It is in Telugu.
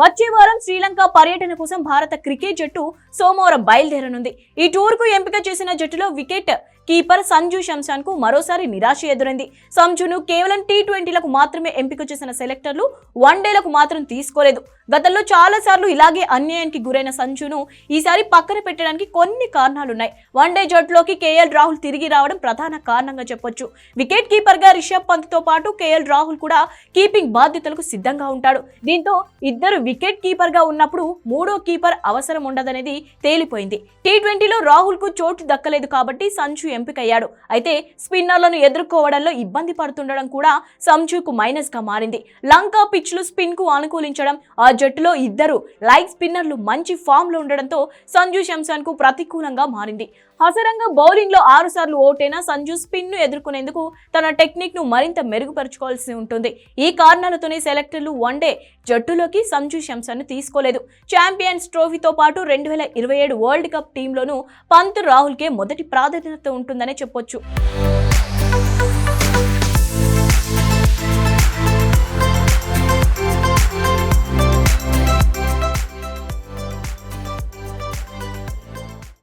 వచ్చే వారం శ్రీలంక పర్యటన కోసం భారత క్రికెట్ జట్టు సోమవారం బయలుదేరనుంది. ఈ టూర్కు ఎంపిక చేసిన జట్టులో వికెట్ కీపర్ సంజు శంశాన్కు మరోసారి నిరాశ ఎదురైంది. సంజును కేవలం టీ ట్వంటీలకు మాత్రమే ఎంపిక చేసిన సెలెక్టర్లు వన్డేలకు మాత్రం తీసుకోలేదు. గతంలో చాలా సార్లు ఇలాగే అన్యాయానికి గురైన సంజును ఈసారి పక్కన పెట్టడానికి కొన్ని కారణాలున్నాయి. వన్డే జట్టులోకి కేఎల్ రాహుల్ తిరిగి రావడం ప్రధాన కారణంగా చెప్పొచ్చు. వికెట్ కీపర్గా రిషబ్ పంత్తో పాటు కేఎల్ రాహుల్ కూడా కీపింగ్ బాధ్యతలకు సిద్ధంగా ఉంటాడు. దీంతో ఇద్దరు వికెట్ కీపర్గా ఉన్నప్పుడు మూడో కీపర్ అవసరం ఉండదనేది తేలిపోయింది. టీ ట్వంటీలో రాహుల్కు చోటు దక్కలేదు కాబట్టి సంచు ఎంపికయ్యాడు. అయితే స్పిన్నర్లను ఎదుర్కోవడంలో ఇబ్బంది పడుతుండడం కూడా సంజుకు మైనస్గా మారింది. లంకా పిచ్లు స్పిన్కు అనుకూలించడం ఆ జట్టులో ఇద్దరు లైక్ స్పిన్నర్లు మంచి ఫామ్లో ఉండడంతో సంజు శంసాన్కు ప్రతికూలంగా మారింది. హసరంగా బౌలింగ్లో ఆరు సార్లు ఓటైన సంజు స్పిన్ను ఎదుర్కొనేందుకు తన టెక్నిక్ను మరింత మెరుగుపరుచుకోవాల్సి ఉంటుంది. ఈ కారణాలతోనే సెలెక్టర్లు వన్డే జట్టులోకి సంజు శంసన్ తీసుకోలేదు. ఛాంపియన్స్ ట్రోఫీతో పాటు రెండు వేల ఇరవై ఏడు వరల్డ్ కప్ టీంలోనూ పంత్ రాహుల్కే మొదటి ప్రాధాన్యత ఉంటుందనే చెప్పొచ్చు.